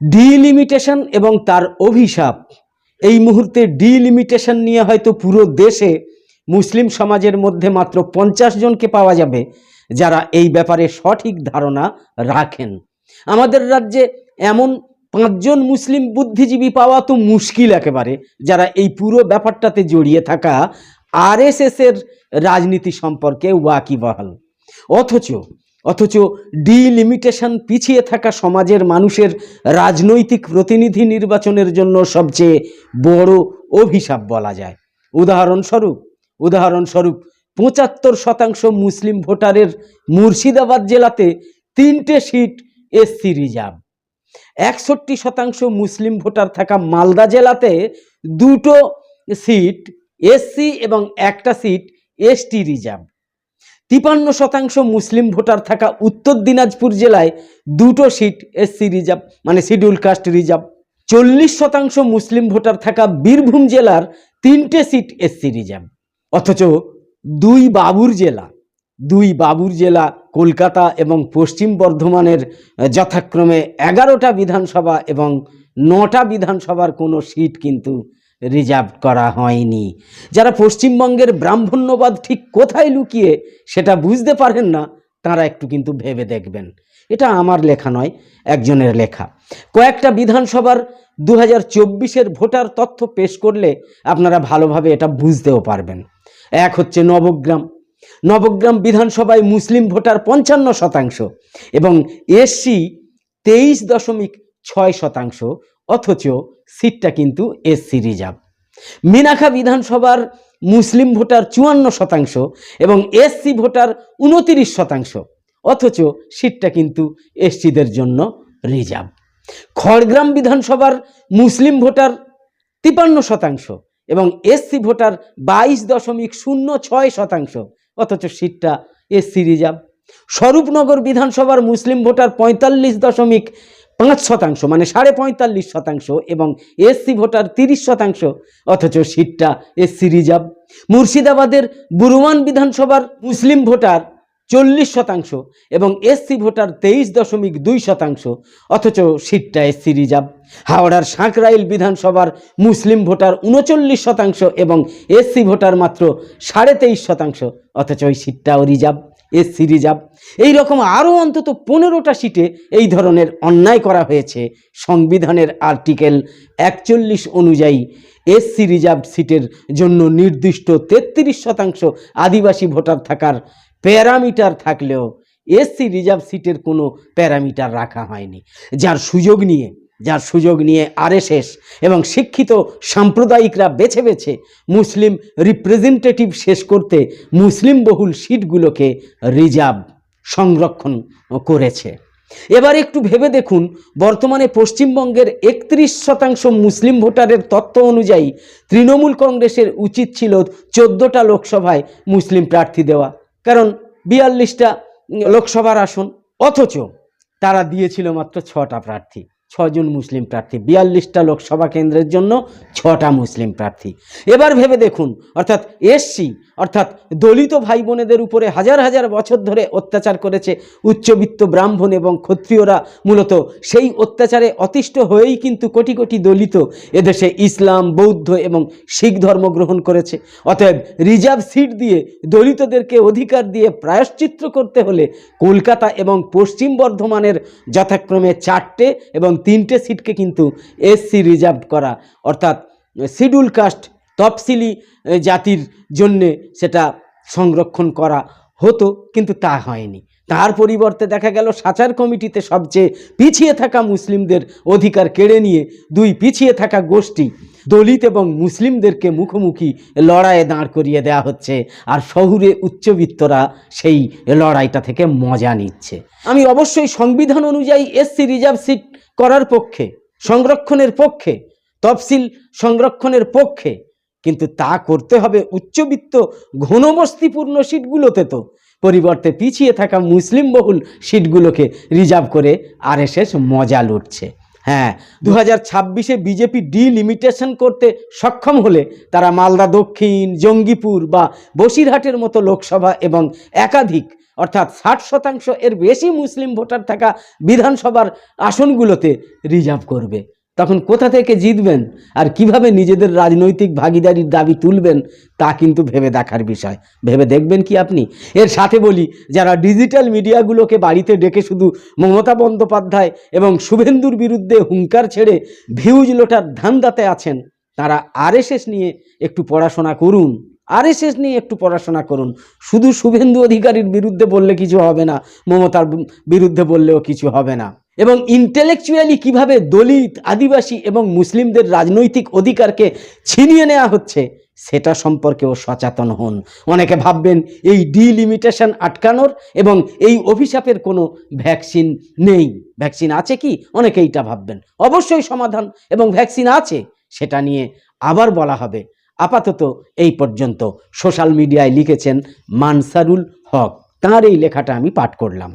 Delimitation এবং তার অভিশাপ। এই মুহূর্তে ডিলিমিটেশন নিয়ে হয়তো পুরো দেশে মুসলিম সমাজের মধ্যে মাত্র পঞ্চাশ জনকে পাওয়া যাবে যারা এই ব্যাপারে সঠিক ধারণা রাখেন। আমাদের রাজ্যে এমন পাঁচজন মুসলিম বুদ্ধিজীবী পাওয়া তো মুশকিল একেবারে, যারা এই পুরো ব্যাপারটাতে জড়িয়ে থাকা আরএসএসের রাজনীতি সম্পর্কে ওয়াকিবহাল। অথচ অথচ ডিলিমিটেশন পিছিয়ে থাকা সমাজের মানুষের রাজনৈতিক প্রতিনিধি নির্বাচনের জন্য সবচেয়ে বড় অভিশাপ বলা যায়। উদাহরণস্বরূপ উদাহরণস্বরূপ পঁচাত্তর শতাংশ মুসলিম ভোটারের মুর্শিদাবাদ জেলাতে তিনটে সিট এসসি রিজার্ভ একষট্টি শতাংশ মুসলিম ভোটার থাকা মালদা জেলাতে দুটো সিট এসসি এবং একটা সিট এসটি রিজার্ভ তিপান্ন শতাংশ মুসলিম ভোটার থাকা উত্তর দিনাজপুর জেলায় দুটো সিট এসসি রিজার্ভ মানে শিডিউল কাস্ট রিজার্ভ চল্লিশ শতাংশ মুসলিম ভোটার থাকা বীরভূম জেলার তিনটে সিট এসসি রিজার্ভ অথচ দুই বাবুর জেলা, দুই বাবুর জেলা কলকাতা এবং পশ্চিম বর্ধমানের যথাক্রমে এগারোটা বিধানসভা এবং নটা বিধানসভার কোনো সিট কিন্তু রিজার্ভ করা হয়নি। যারা পশ্চিমবঙ্গের ব্রাহ্মণ্যবাদ ঠিক কোথায় লুকিয়ে সেটা বুঝতে পারেন না, তারা একটু কিন্তু ভেবে দেখবেন। এটা আমার লেখা নয়, একজনের লেখা। কয়েকটা বিধানসভার দু হাজার ভোটার তথ্য পেশ করলে আপনারা ভালোভাবে এটা বুঝতেও পারবেন। এক হচ্ছে নবগ্রাম। নবগ্রাম বিধানসভায় মুসলিম ভোটার পঞ্চান্ন শতাংশ এবং এসসি তেইশ দশমিক ছয় শতাংশ অথচ সিটটা কিন্তু এসসি রিজার্ভ। মিনাখা বিধানসভার মুসলিম ভোটার চুয়ান্ন শতাংশ এবং এসসি ভোটার উনতিরিশ শতাংশ, অথচ সিটটা কিন্তু এসসিদের জন্য রিজার্ভ। খড়গ্রাম বিধানসভার মুসলিম ভোটার তিপান্ন শতাংশ এবং এসসি ভোটার বাইশ দশমিক শূন্য ছয় শতাংশ, অথচ সিটটা এসসি রিজার্ভ। স্বরূপনগর বিধানসভার মুসলিম ভোটার পঁয়তাল্লিশ দশমিক পাঁচ শতাংশ মানে সাড়ে পঁয়তাল্লিশ শতাংশ এবং এসসি ভোটার তিরিশ শতাংশ, অথচ সিটটা এসসি রিজার্ভ। মুর্শিদাবাদের বুরুমান বিধানসভার মুসলিম ভোটার চল্লিশ শতাংশ এবং এসসি ভোটার তেইশ দশমিক দুই শতাংশ, অথচ সিটটা এসসি রিজার্ভ। হাওড়ার সাঁকরাইল বিধানসভার মুসলিম ভোটার উনচল্লিশ শতাংশ এবং এসসি ভোটার মাত্র সাড়ে তেইশ শতাংশ, অথচ ওই সিটটাও রিজার্ভ। এসসি রিজার্ভ এই রকম আরও অন্তত পনেরোটা সিটে এই ধরনের অন্যায় করা হয়েছে সংবিধানের আর্টিকেল একচল্লিশ অনুযায়ী। এসসি রিজার্ভ সিটের জন্য নির্দিষ্ট তেত্রিশ শতাংশ আদিবাসী ভোটার থাকার প্যারামিটার থাকলেও এসসি রিজার্ভ সিটের কোনো প্যারামিটার রাখা হয়নি। যার সুযোগ নিয়ে যার সুযোগ নিয়ে আর আরএসএস এবং শিক্ষিত সাম্প্রদায়িকরা বেছে বেছে মুসলিম রিপ্রেজেন্টেটিভ শেষ করতে মুসলিম বহুল সিটগুলোকে রিজার্ভ সংরক্ষণ করেছে। এবার একটু ভেবে দেখুন, বর্তমানে পশ্চিমবঙ্গের একত্রিশ শতাংশ মুসলিম ভোটারের তত্ত্ব অনুযায়ী তৃণমূল কংগ্রেসের উচিত ছিল চোদ্দোটা লোকসভায় মুসলিম প্রার্থী দেওয়া। কারণ বিয়াল্লিশটা লোকসভার আসন, অথচ তারা দিয়েছিল মাত্র ছটা প্রার্থী। ছজন মুসলিম প্রার্থী, বিয়াল্লিশটা লোকসভা কেন্দ্রের জন্য ছটা মুসলিম প্রার্থী। এবার ভেবে দেখুন, অর্থাৎ এসসি অর্থাৎ দলিত ভাই বোনেদের উপরে হাজার হাজার বছর ধরে অত্যাচার করেছে উচ্চবিত্ত ব্রাহ্মণ এবং ক্ষত্রিয়রা। মূলত সেই অত্যাচারে অতিষ্ঠ হয়েই কিন্তু কোটি কোটি দলিত এদেশে ইসলাম, বৌদ্ধ এবং শিখ ধর্ম গ্রহণ করেছে। অতএব রিজার্ভ সিট দিয়ে দলিতদেরকে অধিকার দিয়ে প্রায়শ্চিত্র করতে হলে কলকাতা এবং পশ্চিম বর্ধমানের যথাক্রমে চারটে এবং তিনটে সিটকে কিন্তু এসসি রিজার্ভ করা। অর্থাৎ শিডিউল কাস্ট তফসিলি জাতির জন্যে সেটা সংরক্ষণ করা হতো, কিন্তু তা হয়নি। তার পরিবর্তে দেখা গেল সাচার কমিটিতে সবচেয়ে পিছিয়ে থাকা মুসলিমদের অধিকার কেড়ে নিয়ে দুই পিছিয়ে থাকা গোষ্ঠী দলিত এবং মুসলিমদেরকে মুখোমুখি লড়াইয়ে দাঁড় করিয়ে দেওয়া হচ্ছে, আর শহুরে উচ্চবিত্তরা সেই লড়াইটা থেকে মজা নিচ্ছে। আমি অবশ্যই সংবিধান অনুযায়ী এসসি রিজার্ভ সিট করার পক্ষে, সংরক্ষণের পক্ষে, তফসিল সংরক্ষণের পক্ষে কিন্তু তা করতে হবে উচ্চবিত্ত ঘনবস্তিপূর্ণ সিটগুলোতে তো। পরিবর্তে পিছিয়ে থাকা মুসলিম বহুল সিটগুলোকে রিজার্ভ করে আরএসএস মজা লুটছে। হ্যাঁ দু হাজার ছাব্বিশে বিজেপি ডিলিমিটেশন করতে সক্ষম হলে তারা মালদা দক্ষিণ, জঙ্গিপুর বা বসিরহাটের মতো লোকসভা এবং একাধিক, অর্থাৎ ষাট শতাংশ এর বেশি মুসলিম ভোটার থাকা বিধানসভার আসনগুলোতে রিজার্ভ করবে। তখন কোথা থেকে জিতবেন? আর কীভাবে নিজেদের রাজনৈতিক ভাগিদারির দাবি তুলবেন? তা কিন্তু ভেবে দেখার বিষয়। ভেবে দেখবেন কি আপনি? এর সাথে বলি, যারা ডিজিটাল মিডিয়াগুলোকে বাড়িতে ডেকে শুধু মমতা বন্দ্যোপাধ্যায় এবং শুভেন্দুর বিরুদ্ধে হুঙ্কার ছেড়ে ভিউজ লোটার ধান্দাতে আছেন, তারা আরএসএস নিয়ে একটু পড়াশোনা করুন। আরএসএস নিয়ে একটু পড়াশোনা করুন। শুধু শুভেন্দু অধিকারীর বিরুদ্ধে বললে কিছু হবে না, মমতার বিরুদ্ধে বললেও কিছু হবে না। এবং ইন্টেলেকচুয়ালি কীভাবে দলিত, আদিবাসী এবং মুসলিমদের রাজনৈতিক অধিকারকে ছিনিয়ে নেওয়া হচ্ছে, সেটা সম্পর্কেও সচেতন হন। অনেকে ভাববেন এই ডিলিমিটেশন আটকানোর এবং এই অভিশাপের কোনো ভ্যাকসিন নেই। ভ্যাকসিন আছে কি? অনেকে এইটা ভাববেন। অবশ্যই সমাধান এবং ভ্যাকসিন আছে, সেটা নিয়ে আবার বলা হবে। আপাতত এই পর্যন্ত। সোশ্যাল মিডিয়ায় লিখেছেন মানসারুল হক। তাঁর এই লেখাটা আমি পাঠ করলাম।